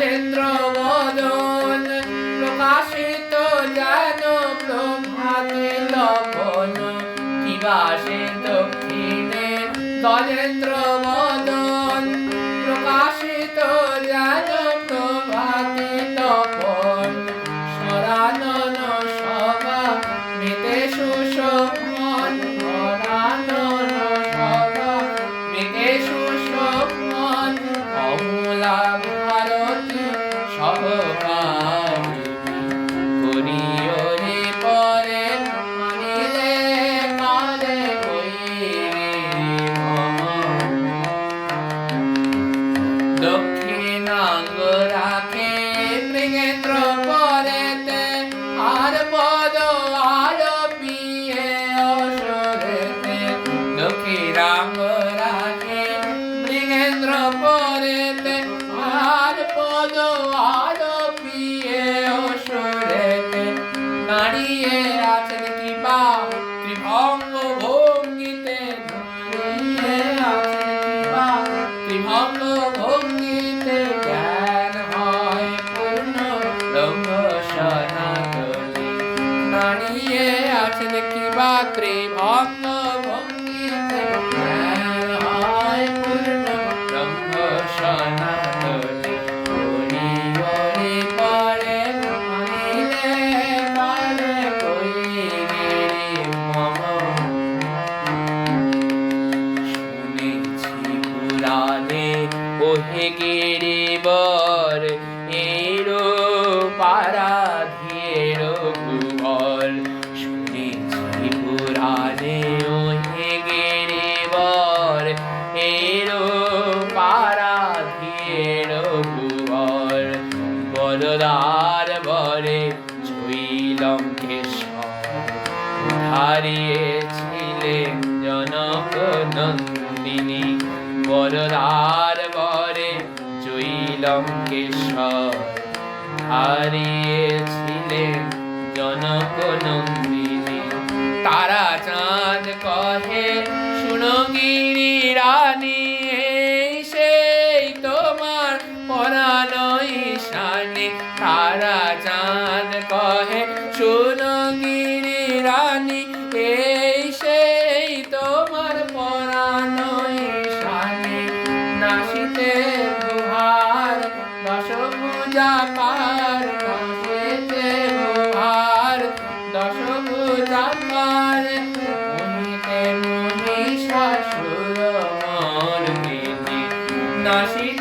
গজেন্দ্র মদন প্রকাশিত যেন প্রভাতে লক্ষণ কিবাসের দক্ষিণে গজেন্দ্র মদন প্রকাশিত যেন দক্ষিণাঙ্গ রাখে মৃগেন্দ্র পরেতে আর পদ আর পিয়ে অসরেতে। দক্ষিণাঙ্গ রাখে মৃগেন্দ্র পরেতে আর পদ আর পিয়ে অসরেতে। দাঁড়িয়ে আছেন ত্রিভঙ্গ name. On the বলদার বরে ছুইলম হারিয়েছিলেন জনক নন্দিনী। বরদার বরে জৈলঙ্কেশ্বর হারিয়েছিলেন জনক নন্দিনী। তারা চাঁদ কহে শুনগিরি রানী কহে শুনগিরি রানী, এই সেই তোমার পরাণ ঈশানী নাসিতে বুহার দশ পূজা পার, নাসিতে বুহার দশ পূজা পার। মোহিতে মহিষাসুর মর্দিনী নাসিতে বুহার